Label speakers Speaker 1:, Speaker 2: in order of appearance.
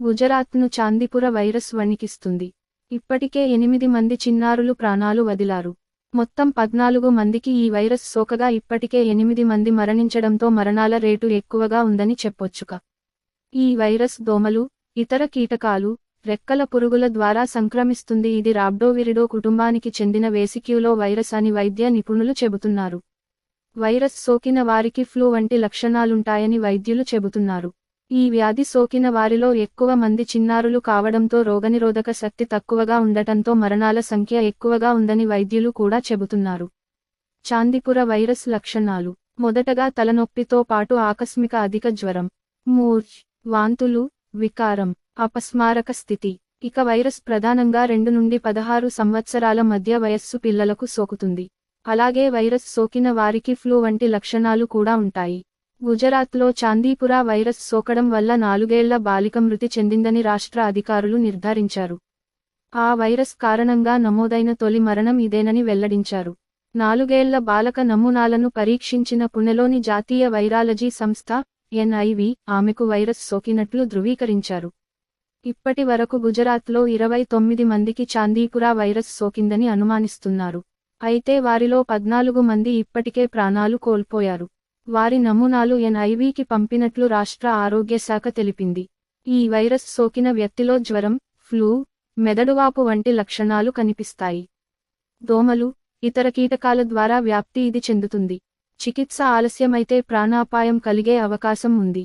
Speaker 1: గుజరాత్ను చాందిపుర virus వణికిస్తుంది. ఇప్పటికే ఎనిమిది మంది చిన్నారులు ప్రాణాలు వదిలారు. మొత్తం పద్నాలుగు మందికి ఈ వైరస్ సోకగా ఇప్పటికే ఎనిమిది మంది మరణించడంతో మరణాల రేటు ఎక్కువగా ఉందని చెప్పొచ్చుక. ఈ వైరస్ దోమలు ఇతర కీటకాలు రెక్కల పురుగుల ద్వారా సంక్రమిస్తుంది. ఇది రాబ్డోవిరిడో కుటుంబానికి చెందిన వేసిక్యూలో వైరస్ అని వైద్య నిపుణులు చెబుతున్నారు. వైరస్ సోకిన వారికి ఫ్లూ వంటి లక్షణాలుంటాయని వైద్యులు చెబుతున్నారు. ఈ వ్యాధి సోకిన వారిలో ఎక్కువ మంది చిన్నారులు కావడంతో రోగనిరోధక శక్తి తక్కువగా ఉండటంతో మరణాల సంఖ్య ఎక్కువగా ఉందని వైద్యులు కూడా చెబుతున్నారు. చాందిపుర వైరస్ లక్షణాలు. మొదటగా తలనొప్పితో పాటు ఆకస్మిక అధిక జ్వరం మూర్ఛ్ వాంతులు వికారం అపస్మారక స్థితి. ఇక వైరస్ ప్రధానంగా రెండు నుండి పదహారు సంవత్సరాల మధ్య వయస్సు పిల్లలకు సోకుతుంది. అలాగే వైరస్ సోకిన వారికి ఫ్లూ వంటి లక్షణాలు కూడా ఉంటాయి. గుజరాత్లో చాందీపుర వైరస్ సోకడం వల్ల నాలుగేళ్ళ బాలిక మృతి చెందిందని రాష్ట్ర అధికారులు నిర్ధారించారు. ఆ వైరస్ కారణంగా నమోదైన తొలి మరణం ఇదేనని వెల్లడించారు. నాలుగేళ్ళ బాలక నమూనాలను పరీక్షించిన పుణెలోని జాతీయ వైరాలజీ సంస్థ ఎన్ఐవి ఆమెకు వైరస్ సోకినట్లు ధృవీకరించారు. ఇప్పటి వరకు గుజరాత్లో ఇరవై తొమ్మిది మందికి చాందీపుర వైరస్ సోకిందని అనుమానిస్తున్నారు. అయితే వారిలో పద్నాలుగు మంది ఇప్పటికే ప్రాణాలు కోల్పోయారు. వారి నమూనాలు ఎన్ఐవికి పంపినట్లు రాష్ట్ర ఆరోగ్య శాఖ తెలిపింది. ఈ వైరస్ సోకిన వ్యక్తిలో జ్వరం ఫ్లూ మెదడువాపు వంటి లక్షణాలు కనిపిస్తాయి. దోమలు ఇతర కీటకాల ద్వారా వ్యాప్తి ఇది చెందుతుంది. చికిత్స ఆలస్యమైతే ప్రాణాపాయం కలిగే అవకాశం ఉంది.